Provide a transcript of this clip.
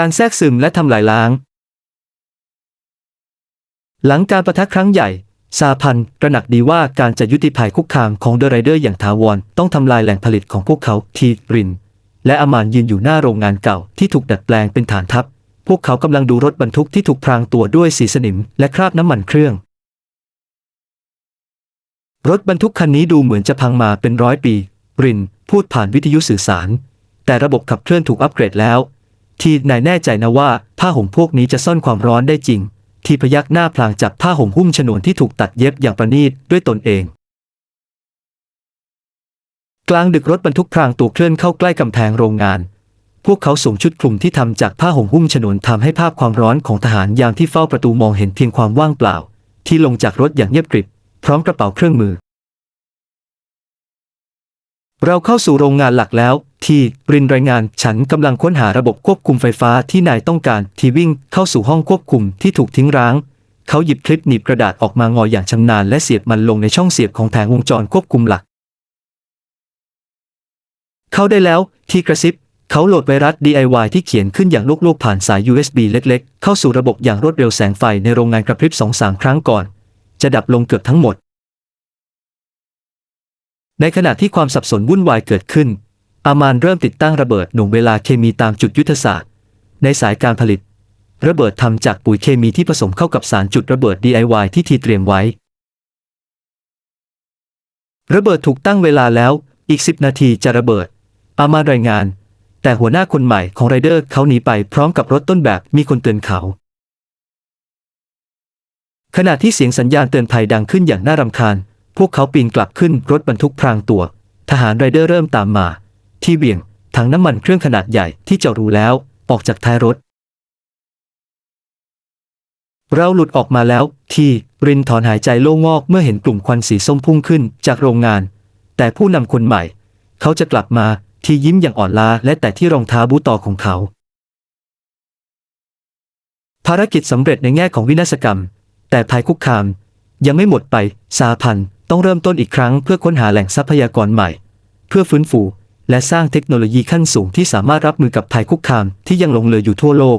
การแทรกซึมและทำลายล้าง หลังการประทะครั้งใหญ่ซาพันตระหนักดีว่าการจะยุติภัยคุกคามของเดอะไรเดอร์อย่างถาวรต้องทำลายแหล่งผลิตของพวกเขาทีริน และอามานยืนอยู่หน้าโรงงานเก่าที่ถูกดัดแปลงเป็นฐานทัพ พวกเขากำลังดูรถบรรทุกที่ถูกพรางตัวด้วยสีสนิมและคราบน้ำมันเครื่อง รถบรรทุกคันนี้ดูเหมือนจะพังมาเป็นร้อยปี ริน พูดผ่านวิทยุสื่อสาร แต่ระบบขับเคลื่อนถูกอัปเกรดแล้ว ทีนายแน่ใจนะว่าผ้าห่มพวกนี้จะซ่อนความร้อนได้จริง ทีพยักหน้าพลางจับผ้าห่มหุ้มฉนวนที่ถูกตัดเย็บอย่างประณีตด้วยตนเอง กลางดึกรถบรรทุกพรางตัวเคลื่อนเข้าใกล้กำแพงโรงงาน พวกเขาสวมชุดคลุมที่ทำจากผ้าห่มหุ้มฉนวนทำให้ภาพความร้อนของทหารยามที่เฝ้าประตูมองเห็นเพียงความว่างเปล่า ที่ลงจากรถอย่างเงียบกริบ พร้อมกระเป๋าเครื่องมือ เราเข้าสู่โรงงานหลักแล้ว ที่รินรายงานฉันกำลังค้นหาระบบควบคุมไฟฟ้าที่นายต้องการที่วิ่งเข้าสู่ห้องควบคุมที่ถูกทิ้งร้าง เขาหยิบคลิปหนีบกระดาษออกมางออย่างชำนาญและเสียบมันลงในช่องเสียบของแผงวงจรควบคุมหลัก เข้าได้แล้วที่กระซิบ เขาโหลดไวรัส DIY ที่เขียนขึ้นอย่างลูกๆผ่านสาย USB เล็ก ๆ เข้าสู่ระบบอย่างรวดเร็วแสงไฟในโรงงานกระพริบสองสามครั้งก่อน จะดับลงเกือบทั้งหมด ในขณะที่ความสับสนวุ่นวายเกิดขึ้น อามานเริ่มติดตั้งระเบิดหน่วงเวลาเคมีตามจุดยุทธศาสตร์ ในสายการผลิต ระเบิดทำจากปุ๋ยเคมีที่ผสมเข้ากับสารจุดระเบิด DIY ที่ทีเตรียมไว้ ระเบิดถูกตั้งเวลาแล้ว อีก 10 นาทีจะระเบิด อามานรายงาน แต่หัวหน้าคนใหม่ของไรเดอร์เขาหนีไปพร้อมกับรถต้นแบบมีคนเตือนเขา ขณะที่เสียงสัญญาณเตือนภัยดังขึ้นอย่างน่ารำคาญ พวกเขาปีนกลับขึ้นรถบรรทุกพรางตัว ทหารไรเดอร์เริ่มตามมา ที่เบี่ยงถังน้ำมันเครื่องขนาดใหญ่ที่เจาะรูแล้ว ออกจากท้ายรถ เราหลุดออกมาแล้ว ที่รินถอนหายใจโล่งอกเมื่อเห็นกลุ่มควันสีส้มพุ่งขึ้นจากโรงงาน แต่ผู้นำคนใหม่ เขาจะกลับมาที่ยิ้มอย่างอ่อนล้าและแต่ที่รองเท้าบูตอของเขา ภารกิจสำเร็จในแง่ของวินาศกรรม แต่ภัยคุกคามยังไม่หมดไปสาพันธ์ ต้องเริ่มต้นอีกครั้งเพื่อค้นหาแหล่งทรัพยากรใหม่ เพื่อฟื้นฟู และสร้างเทคโนโลยีขั้นสูงที่สามารถรับมือกับภัยคุกคามที่ยังหลงเหลืออยู่ทั่วโลก